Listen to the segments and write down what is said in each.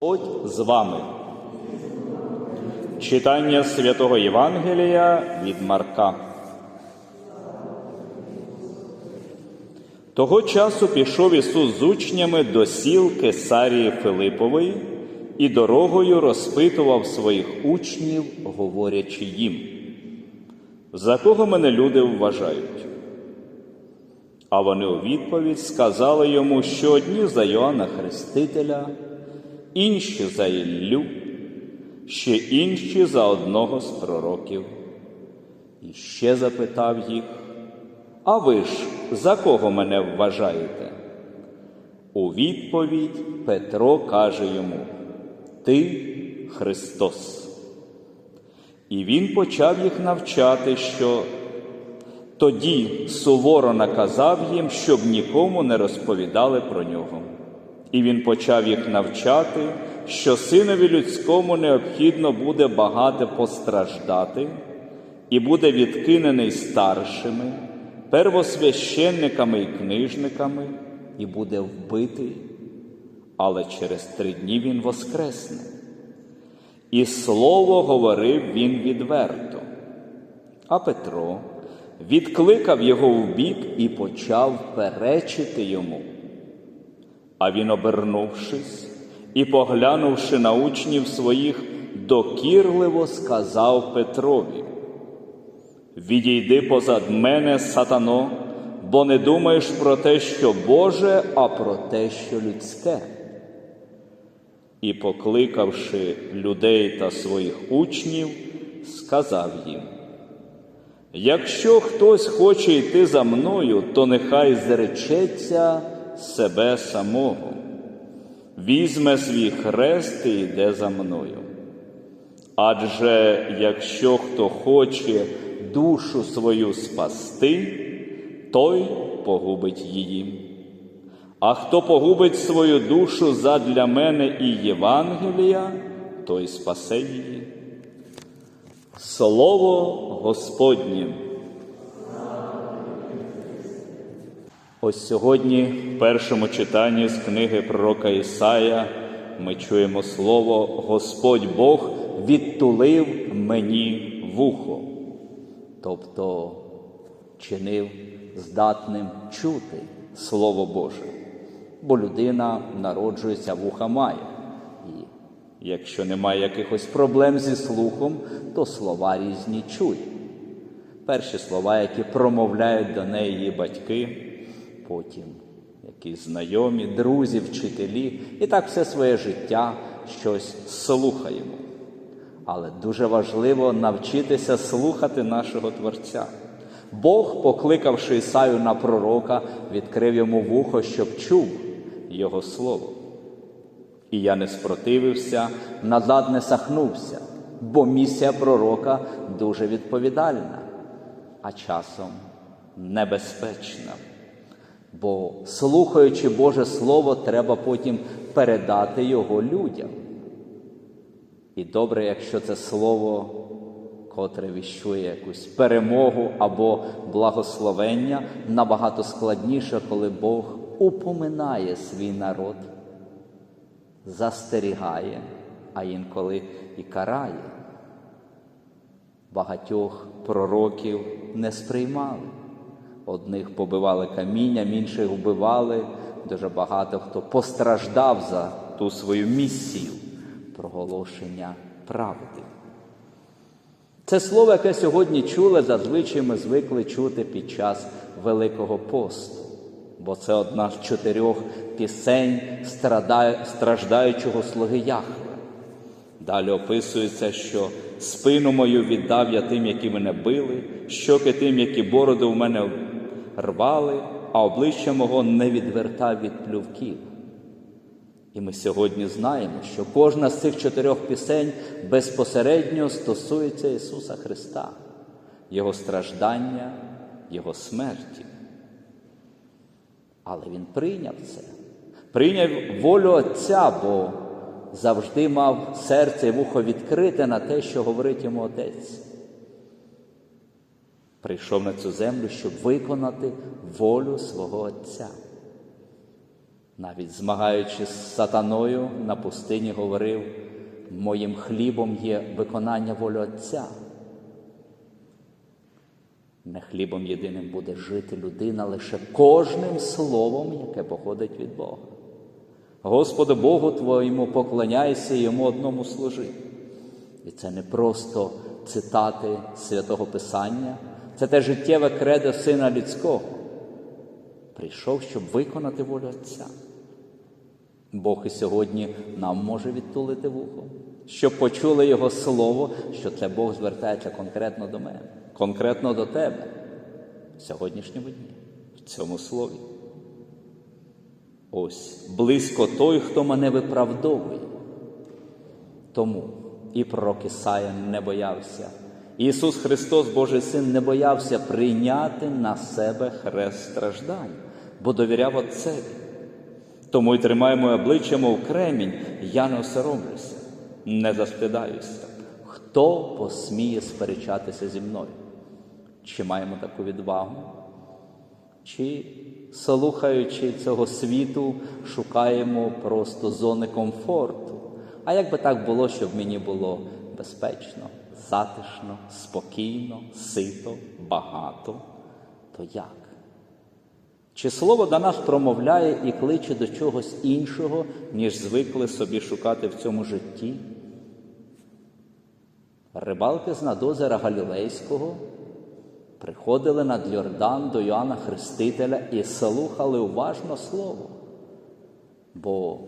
Господь з вами. Читання святого Євангелія від Марка. Того часу пішов Ісус з учнями до сіл Кесарії Филипової і дорогою розпитував своїх учнів, говорячи їм, за кого мене люди вважають? А вони у відповідь сказали йому, що одні за Йоанна Хрестителя, інші за Іллю, ще інші за одного з пророків. І ще запитав їх, а ви ж за кого мене вважаєте? У відповідь Петро каже йому, Ти Христос. І він почав їх навчати, що тоді суворо наказав їм, щоб нікому не розповідали про нього. І він почав їх навчати, що синові людському необхідно буде багато постраждати, і буде відкинений старшими, первосвященниками і книжниками, і буде вбитий, але через три дні він воскресне. І слово говорив він відверто. А Петро відкликав його вбік і почав перечити йому. А він, обернувшись і поглянувши на учнів своїх, докірливо сказав Петрові: Відійди позад мене, сатано, бо не думаєш про те, що Боже, а про те, що людське. І, покликавши людей та своїх учнів, сказав їм: Якщо хтось хоче йти за мною, то нехай зречеться себе самого, візьме свій хрест і йде за мною. Адже якщо хто хоче душу свою спасти, той погубить її. А хто погубить свою душу задля мене і Євангелія, той спасе її. Слово Господнє. Ось сьогодні, в першому читанні з книги пророка Ісая, ми чуємо слово Господь Бог відтулив мені вухо, тобто чинив здатним чути Слово Боже, бо людина народжується вуха має. І якщо немає якихось проблем зі слухом, то слова різні чує. Перші слова, які промовляють до неї батьки потім якісь знайомі, друзі, вчителі, і так все своє життя щось слухаємо. Але дуже важливо навчитися слухати нашого Творця. Бог, покликавши Ісаю на пророка, відкрив йому вухо, щоб чув Його слово. І я не спротивився, назад не сахнувся, бо місія пророка дуже відповідальна, а часом небезпечна. Бо, слухаючи Боже Слово, треба потім передати його людям. І добре, якщо це слово, котре віщує якусь перемогу або благословення, набагато складніше, коли Бог упоминає свій народ, застерігає, а інколи і карає. Багатьох пророків не сприймали. Одних побивали камінням, інших вбивали. Дуже багато хто постраждав за ту свою місію проголошення правди. Це слово, яке сьогодні чули, зазвичай ми звикли чути під час Великого посту, бо це одна з чотирьох пісень страждаючого слуги Яхве. Далі описується, що спину мою віддав я тим, які мене били, щоки тим, які бороду в мене рвали, а обличчя мого не відвертав від плювків. І ми сьогодні знаємо, що кожна з цих чотирьох пісень безпосередньо стосується Ісуса Христа, Його страждання, Його смерті. Але Він прийняв це, прийняв волю Отця, бо завжди мав серце і вухо відкрите на те, що говорить йому Отець. Прийшов на цю землю, щоб виконати волю свого Отця. Навіть змагаючись з сатаною на пустині, говорив, моїм хлібом є виконання волі Отця. Не хлібом єдиним буде жити людина лише кожним словом, яке походить від Бога. Господу Богу твоєму поклоняйся йому одному служи. І це не просто цитати святого Писання, це те життєве кредо Сина Людського. Прийшов, щоб виконати волю Отця. Бог і сьогодні нам може відтулити вухо, щоб почули Його слово, що це Бог звертається конкретно до мене, конкретно до тебе в сьогоднішньому дні, в цьому слові. Ось близько той, хто мене виправдовує. Тому і пророк Ісая не боявся. Ісус Христос, Божий Син, не боявся прийняти на себе хрест страждань, бо довіряв Отцеві. Тому й тримаю моє обличчя, мов кремінь, я не осоромлюся, не застидаюся. Хто посміє сперечатися зі мною? Чи маємо таку відвагу? Чи, слухаючи цього світу, шукаємо просто зони комфорту? А як би так було, щоб мені було безпечно, затишно, спокійно, сито, багато, то як? Чи слово до нас промовляє і кличе до чогось іншого, ніж звикли собі шукати в цьому житті? Рибалки з надозера Галілейського приходили над Йордан до Йоанна Хрестителя і слухали уважно слово, бо,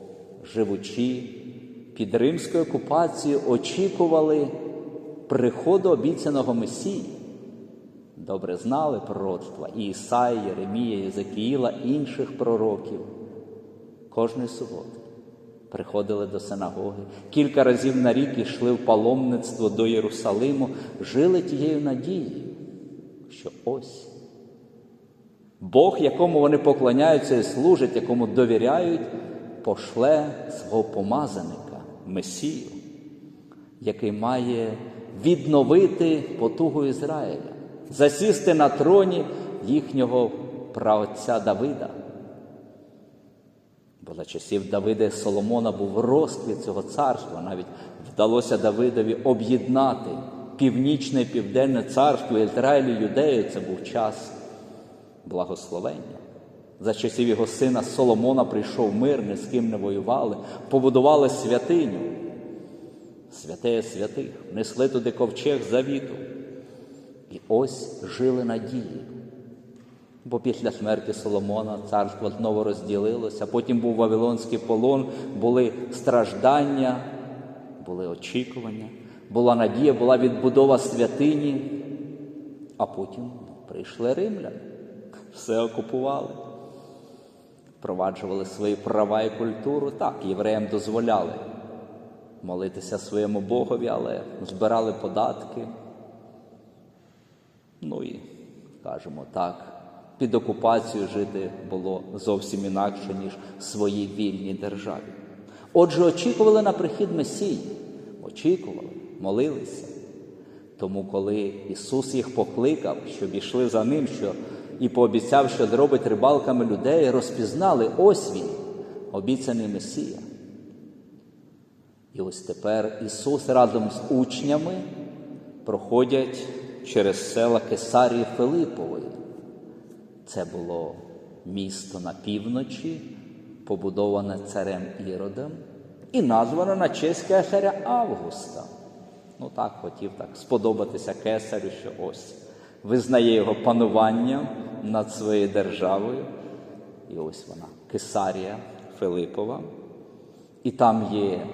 живучи під римською окупацією, очікували приходу обіцяного Месії. Добре знали пророцтва і Ісаї, Єремія, Єзекіїла, інших пророків. Кожної суботи приходили до синагоги, кілька разів на рік йшли в паломництво до Єрусалиму, жили тією надією, що ось Бог, якому вони поклоняються і служать, якому довіряють, пошле свого помазаника, Месію, який має відновити потугу Ізраїля, засісти на троні їхнього праотця Давида. Бо за часів Давида і Соломона був розквіт цього царства. Навіть вдалося Давидові об'єднати північне і південне царство Ізраїль і Юдею. Це був час благословення. За часів його сина Соломона прийшов мир, ні з ким не воювали, побудували святиню. Святеє святих, несли туди ковчег завіту. І ось жили надією. Бо після смерті Соломона царство знову розділилося, потім був Вавилонський полон, були страждання, були очікування, була надія, була відбудова святині, а потім прийшли римляни, все окупували, впроваджували свої права і культуру. Так, євреям дозволяли молитися своєму Богові, але збирали податки. Ну і, скажімо так, під окупацією жити було зовсім інакше, ніж в своїй вільній державі. Отже, очікували на прихід Месії, очікували, молилися. Тому, коли Ісус їх покликав, щоб ішли за ним, що і пообіцяв, що зробить рибалками людей, розпізнали ось він, обіцяний Месія. І ось тепер Ісус разом з учнями проходять через села Кесарії Филипової. Це було місто на півночі, побудоване царем Іродом і назване на честь кесаря Августа. Ну так хотів так сподобатися кесарю, що ось визнає його панування над своєю державою. І ось вона, Кесарія Филипова. І там є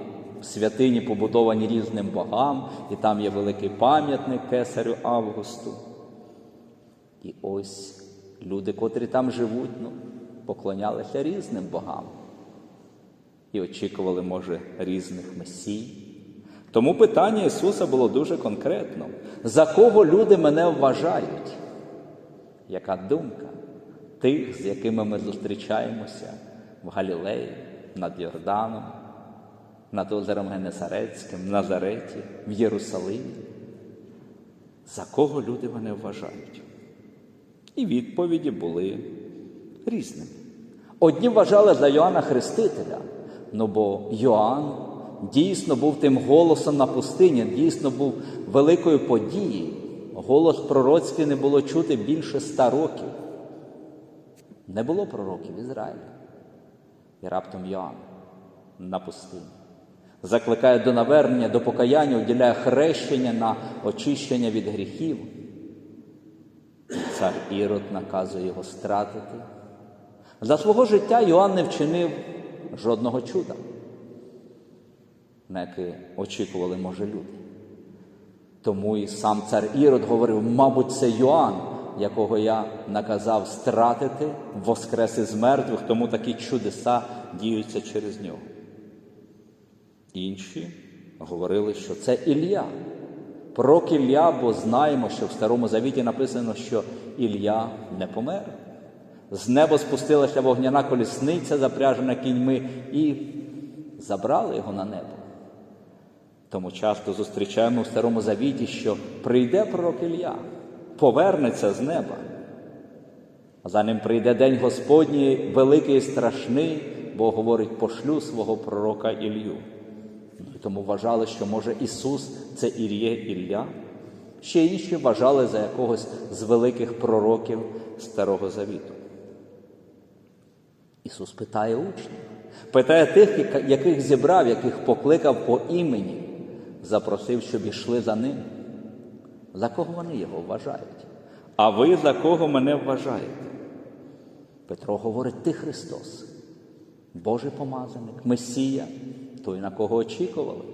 святині, побудовані різним богам, і там є великий пам'ятник кесарю Августу. І ось люди, котрі там живуть, ну, поклонялися різним богам і очікували, може, різних месій. Тому питання Ісуса було дуже конкретно. За кого люди мене вважають? Яка думка тих, з якими ми зустрічаємося в Галілеї, над Йорданом, над озером Генесарецьким, в Назареті, в Єрусалимі? За кого люди мене вважають? І відповіді були різними. Одні вважали за Йоанна Хрестителя, ну бо Йоанн дійсно був тим голосом на пустині, дійсно був великою подією. Голос пророцький не було чути більше ста років. Не було пророків в Ізраїлі. І раптом Йоанн на пустині. Закликає до навернення, до покаяння, уділяє хрещення на очищення від гріхів. Цар Ірод наказує його стратити. За свого життя Йоанн не вчинив жодного чуда, на яке очікували, може, люди. Тому і сам цар Ірод говорив, мабуть, це Йоанн, якого я наказав стратити, воскрес із мертвих, тому такі чудеса діються через нього. Інші говорили, що це Ілля. Пророк Ілля, бо знаємо, що в Старому Завіті написано, що Ілля не помер. З неба спустилася вогняна колісниця, запряжена кіньми, і забрали його на небо. Тому часто зустрічаємо в Старому Завіті, що прийде пророк Ілля, повернеться з неба. А за ним прийде день Господній великий і страшний, бо говорить, пошлю свого пророка Ілью. Тому вважали, що може Ісус це Ір'є Ілля. Ще інші вважали за якогось з великих пророків Старого Завіту. Ісус питає учнів, питає тих, яких зібрав, яких покликав по імені, запросив, щоб ішли за ним. За кого вони його вважають? А ви за кого мене вважаєте? Петро говорить, ти Христос, Божий помазаник, Месія, той, на кого очікували.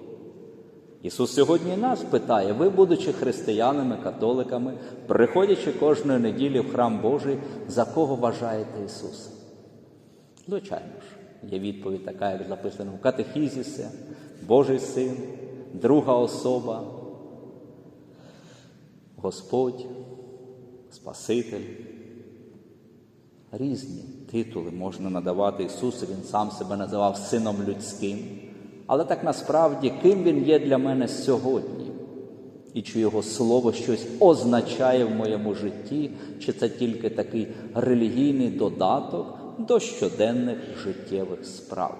Ісус сьогодні нас питає, ви, будучи християнами, католиками, приходячи кожної неділі в храм Божий, за кого вважаєте Ісуса? Звичайно ж, є відповідь така, як записано в Катехізісі, Божий Син, друга особа, Господь, Спаситель. Різні титули можна надавати Ісусу, Він сам себе називав Сином людським. Але так насправді, ким Він є для мене сьогодні? І чи Його слово щось означає в моєму житті, чи це тільки такий релігійний додаток до щоденних життєвих справ?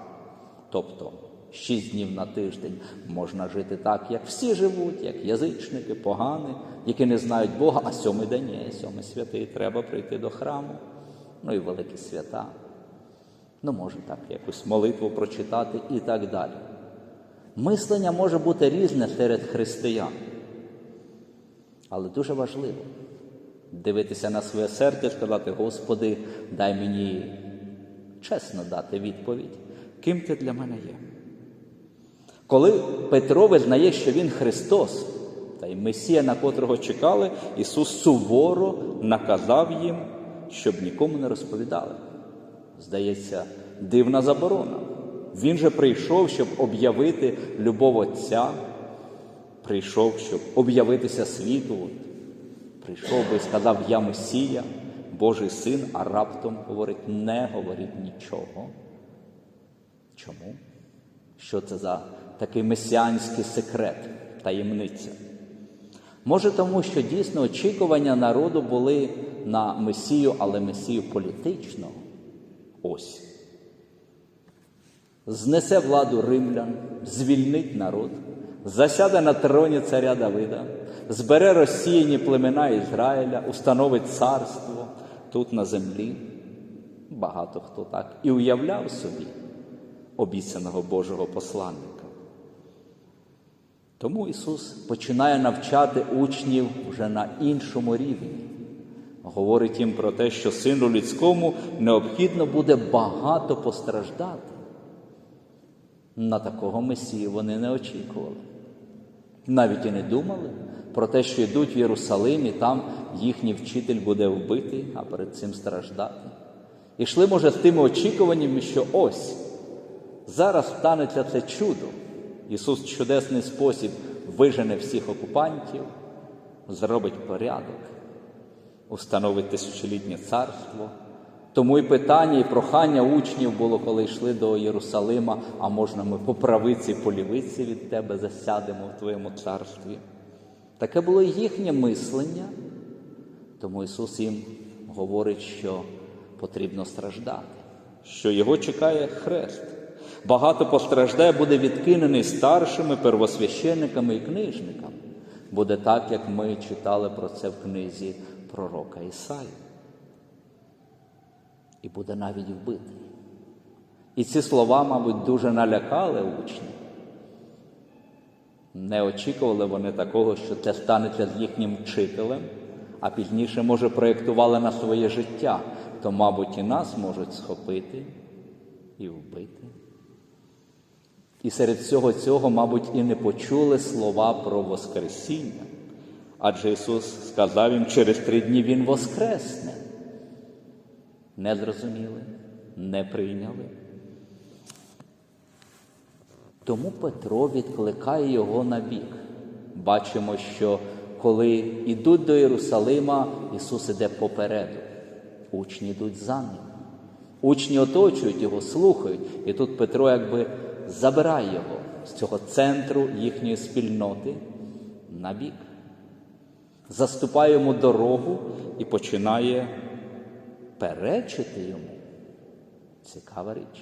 Тобто, шість днів на тиждень можна жити так, як всі живуть, як язичники, погані, які не знають Бога, а сьомий день є, сьомий святий, треба прийти до храму, ну і великі свята. Ну, може так, якусь молитву прочитати і так далі. Мислення може бути різне серед християн. Але дуже важливо дивитися на своє серце сказати, Господи, дай мені чесно дати відповідь, ким ти для мене є. Коли Петро визнає, що Він Христос, та й Месія, на котрого чекали, Ісус суворо наказав їм, щоб нікому не розповідали. Здається, дивна заборона. Він же прийшов, щоб об'явити любов Отця, прийшов, щоб об'явитися світу. Прийшов би і сказав, я Месія, Божий син, а раптом говорить, не говорить нічого. Чому? Що це за такий месіанський секрет, таємниця? Може, тому що дійсно очікування народу були на Месію, але Месію політичного. Ось. Знесе владу римлян, звільнить народ, засяде на троні царя Давида, збере розсіяні племена Ізраїля, установить царство тут на землі. Багато хто так і уявляв собі обіцяного Божого посланника. Тому Ісус починає навчати учнів вже на іншому рівні. Говорить їм про те, що сину людському необхідно буде багато постраждати. На такого Месію вони не очікували. Навіть і не думали про те, що йдуть в Єрусалим, і там їхній вчитель буде вбитий, а перед цим страждати. І йшли, може, з тими очікуваннями, що ось зараз станеться це чудо. Ісус в чудесний спосіб вижене всіх окупантів, зробить порядок, установить тисячолітнє царство. Тому і питання, і прохання учнів було, коли йшли до Єрусалима, а можна ми по правиці, по лівиці від тебе засядемо в твоєму царстві. Таке було і їхнє мислення, тому Ісус їм говорить, що потрібно страждати. що його чекає хрест. Багато постраждає, буде відкинений старшими первосвященниками і книжниками. Буде так, як ми читали про це в книзі пророка Ісаї. І буде навіть вбитий. І ці слова, мабуть, дуже налякали учнів. Не очікували вони такого, що це станеться з їхнім вчителем, а пізніше, може, проєктували на своє життя, то, мабуть, і нас можуть схопити і вбити. І серед всього цього, мабуть, і не почули слова про Воскресіння. Адже Ісус сказав їм, через три дні Він воскресне. Не зрозуміли, не прийняли. Тому Петро відкликає його на бік. Бачимо, що коли йдуть до Єрусалима, Ісус іде попереду. Учні йдуть за ним. Учні оточують його, слухають. І тут Петро якби забирає його з цього центру їхньої спільноти на бік. Заступає йому дорогу і починає перечити йому. Цікава річ.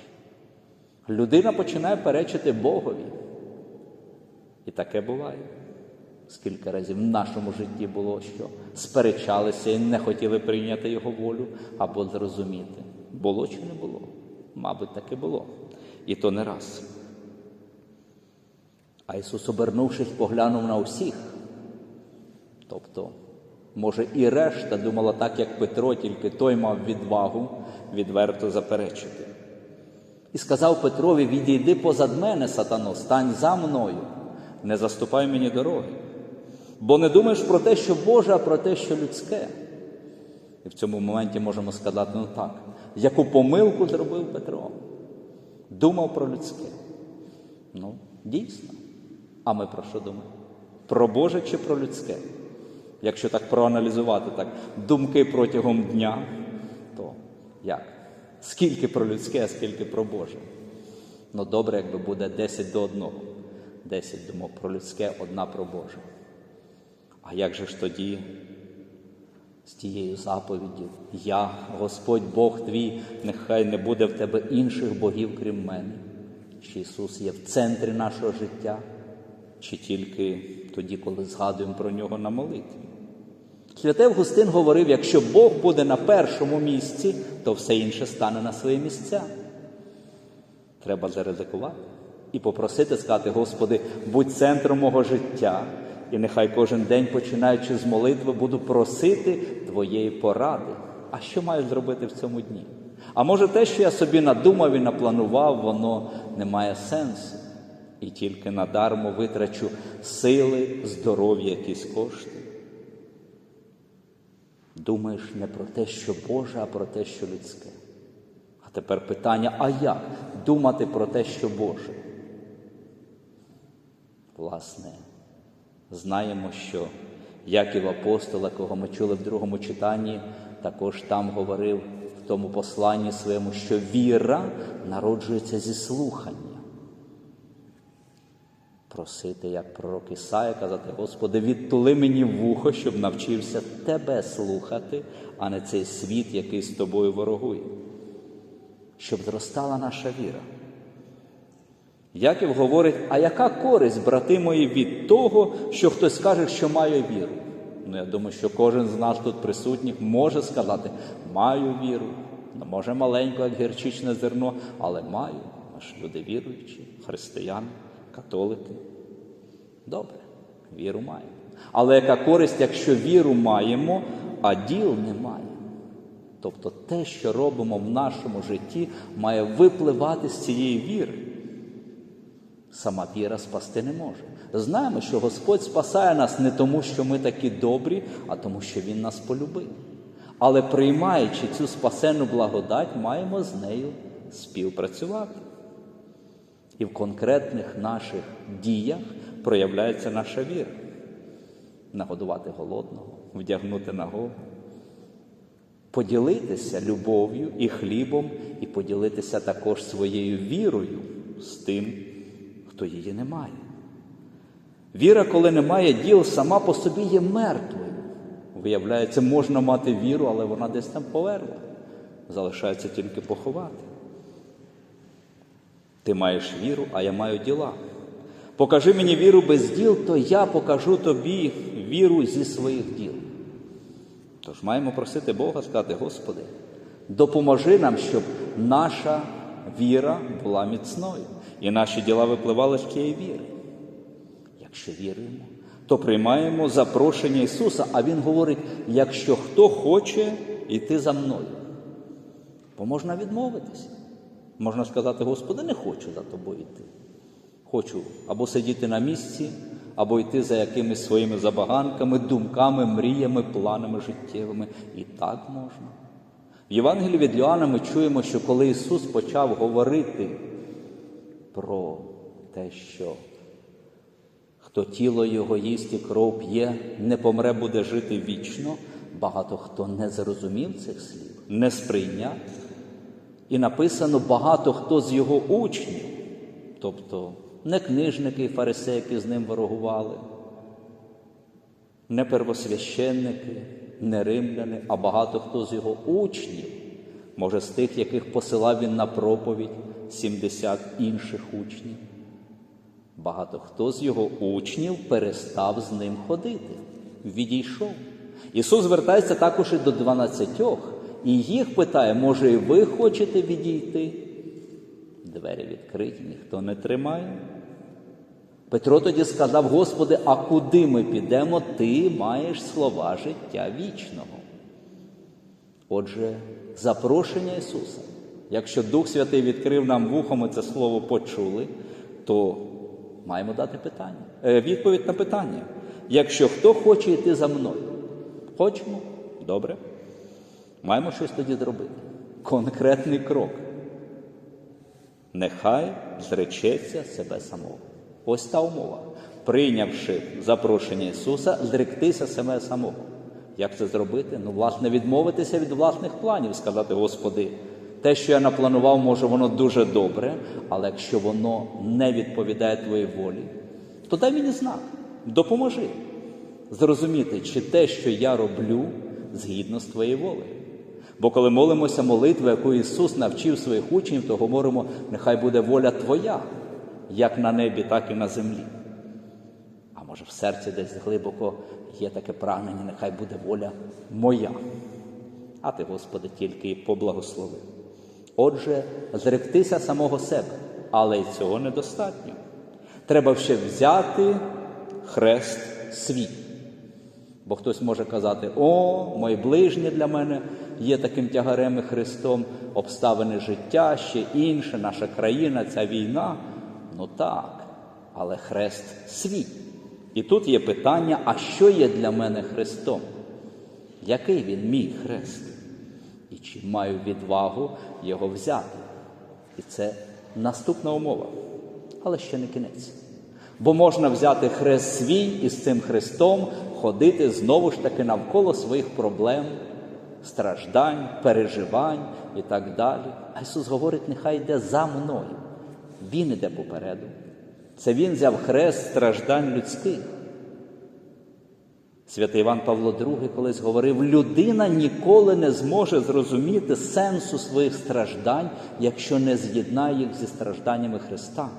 Людина починає перечити Богові. І таке буває. Скільки разів в нашому житті було, що сперечалися і не хотіли прийняти його волю або зрозуміти. Було чи не було? Мабуть, таке було. І то не раз. А Ісус, обернувшись, поглянув на усіх. Тобто, може, і решта думала так, як Петро, тільки той мав відвагу відверто заперечити. І сказав Петрові: відійди позад мене, сатано, стань за мною, не заступай мені дороги. Бо не думаєш про те, що Боже, а про те, що людське. І в цьому моменті можемо сказати, ну так, яку помилку зробив Петро? Думав про людське. Ну, дійсно. А ми про що думаємо? Про Боже чи про людське? Якщо так проаналізувати так, думки протягом дня, то як? Скільки про людське, а скільки про Боже? Ну добре, якби буде 10 до одного. 10 думок про людське, одна про Боже. А як же ж тоді з тією заповіддю? Я, Господь Бог твій, нехай не буде в тебе інших богів, крім мене. Чи Ісус є в центрі нашого життя, чи тільки тоді, коли згадуємо про нього на молитві? Святий Августин говорив: якщо Бог буде на першому місці, то все інше стане на свої місця. Треба заризикувати і попросити сказати, Господи, будь центром мого життя, і нехай кожен день, починаючи з молитви, буду просити Твоєї поради. А що маю зробити в цьому дні? А може те, що я собі надумав і напланував, воно не має сенсу. І тільки надармо витрачу сили, здоров'я, якісь кошти. Думаєш не про те, що Боже, а про те, що людське. А тепер питання: а як думати про те, що Боже? Власне, знаємо, що Яків апостол, кого ми чули в другому читанні, також там говорив в тому посланні своєму, що віра народжується зі слухання. Просити, як пророк Ісая, казати, Господи, відтули мені вухо, щоб навчився Тебе слухати, а не цей світ, який з тобою ворогує, щоб зростала наша віра. Яків говорить, а яка користь, брати мої, від того, що хтось каже, що має віру? Ну, я думаю, що кожен з нас тут присутніх може сказати, маю віру, ну, може маленько, як гірчичне зерно, але маю. Ми ж люди віруючі, християни католики. Добре, віру маємо. Але яка користь, якщо віру маємо, а діл немає? Тобто те, що робимо в нашому житті, має випливати з цієї віри. Сама віра спасти не може. Знаємо, що Господь спасає нас не тому, що ми такі добрі, а тому, що Він нас полюбив. Але приймаючи цю спасену благодать, маємо з нею співпрацювати. І в конкретних наших діях проявляється наша віра. Нагодувати голодного, вдягнути нагого, поділитися любов'ю і хлібом, і поділитися також своєю вірою з тим, хто її не має. Віра, коли немає діл, сама по собі є мертвою. Виявляється, можна мати віру, але вона десь там поверла. Залишається тільки поховати. Ти маєш віру, а я маю діла. Покажи мені віру без діл, то я покажу тобі віру зі своїх діл. Тож маємо просити Бога сказати, Господи, допоможи нам, щоб наша віра була міцною і наші діла випливали з тієї віри. Якщо віруємо, то приймаємо запрошення Ісуса, а Він говорить: якщо хто хоче йти за мною, бо можна відмовитися. Можна сказати, Господи, не хочу за тобою йти. Хочу або сидіти на місці, або йти за якимись своїми забаганками, думками, мріями, планами життєвими. І так можна. В Євангелії від Йоанна ми чуємо, що коли Ісус почав говорити про те, що хто тіло Його їсть і кров п'є, не помре, буде жити вічно, багато хто не зрозумів цих слів, не сприйняв. І написано багато хто з його учнів, тобто не книжники і фарисеї, які з ним ворогували, не первосвященники, не римляни, а багато хто з його учнів, може, з тих, яких посилав він на проповідь 70 інших учнів. Багато хто з його учнів перестав з ним ходити, відійшов. Ісус звертається також і до дванадцятьох, і їх питає, може, і ви хочете відійти? Двері відкриті, ніхто не тримає. Петро тоді сказав: Господи, а куди ми підемо? Ти маєш слова життя вічного. Отже, запрошення Ісуса. Якщо Дух Святий відкрив нам вухо, ми це слово почули, то маємо дати питання. Е, відповідь на питання. Якщо хто хоче йти за мною, хочемо? Добре. Маємо щось тоді зробити. Конкретний крок. Нехай зречеться себе самого. Ось та умова. Прийнявши запрошення Ісуса, зректися себе самого. Як це зробити? Ну, власне, відмовитися від власних планів, сказати, Господи, те, що я напланував, може, воно дуже добре, але якщо воно не відповідає Твоїй волі, то дай мені знак, допоможи зрозуміти, чи те, що я роблю, згідно з Твоєю волею. Бо коли молимося молитву, яку Ісус навчив своїх учнів, то говоримо, нехай буде воля Твоя, як на небі, так і на землі. А може в серці десь глибоко є таке прагнення, нехай буде воля моя. А ти, Господи, тільки поблагослови. Отже, зректися самого себе, але й цього недостатньо. Треба ще взяти хрест свій. Бо хтось може казати, о, мої ближні для мене є таким тягарем і Христом, обставини життя, ще інше, наша країна, ця війна. Ну так, але хрест свій. І тут є питання: а що є для мене Христом? Який він мій хрест? І чи маю відвагу його взяти? І це наступна умова, але ще не кінець. Бо можна взяти хрест свій і з цим хрестом ходити знову ж таки навколо своїх проблем, страждань, переживань і так далі. А Ісус говорить, нехай йде за мною. Він іде попереду. Це Він взяв хрест страждань людських. Святий Іван Павло II колись говорив: людина ніколи не зможе зрозуміти сенсу своїх страждань, якщо не з'єднає їх зі стражданнями Христа.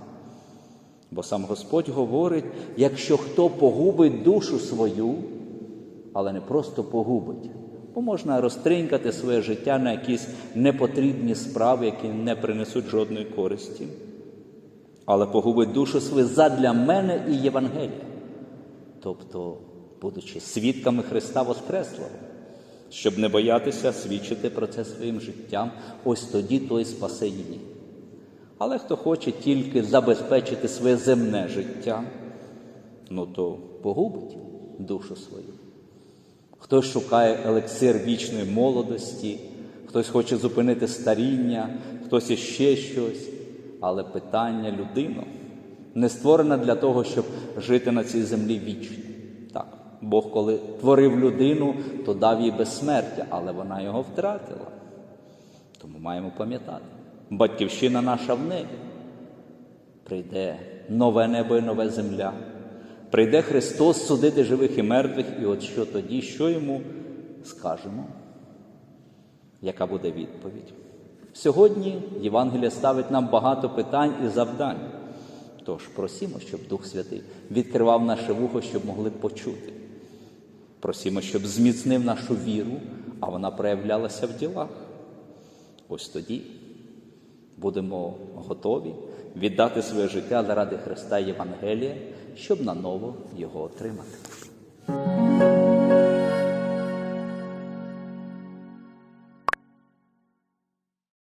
Бо сам Господь говорить: якщо хто погубить душу свою, але не просто погубить, бо можна розтринькати своє життя на якісь непотрібні справи, які не принесуть жодної користі, але погубить душу свою задля мене і Євангелія, тобто, будучи свідками Христа Воскреслого, щоб не боятися свідчити про це своїм життям, ось тоді той спасе її. Але хто хоче тільки забезпечити своє земне життя, ну то погубить душу свою. Хтось шукає елексир вічної молодості, хтось хоче зупинити старіння, хтось іще щось. Але питання людина не створена для того, щоб жити на цій землі вічно. Так, Бог, коли творив людину, то дав їй безсмертя, але вона його втратила. Тому маємо пам'ятати батьківщина наша в небі. Прийде нове небо і нове земля. Прийде Христос судити живих і мертвих, і от що тоді, що йому скажемо? Яка буде відповідь? Сьогодні Євангелія ставить нам багато питань і завдань. Тож просімо, щоб Дух Святий відкривав наше вухо, щоб могли почути. Просімо, щоб зміцнив нашу віру, а вона проявлялася в ділах. Ось тоді будемо готові віддати своє життя заради Христа і Євангелія, щоб наново його отримати.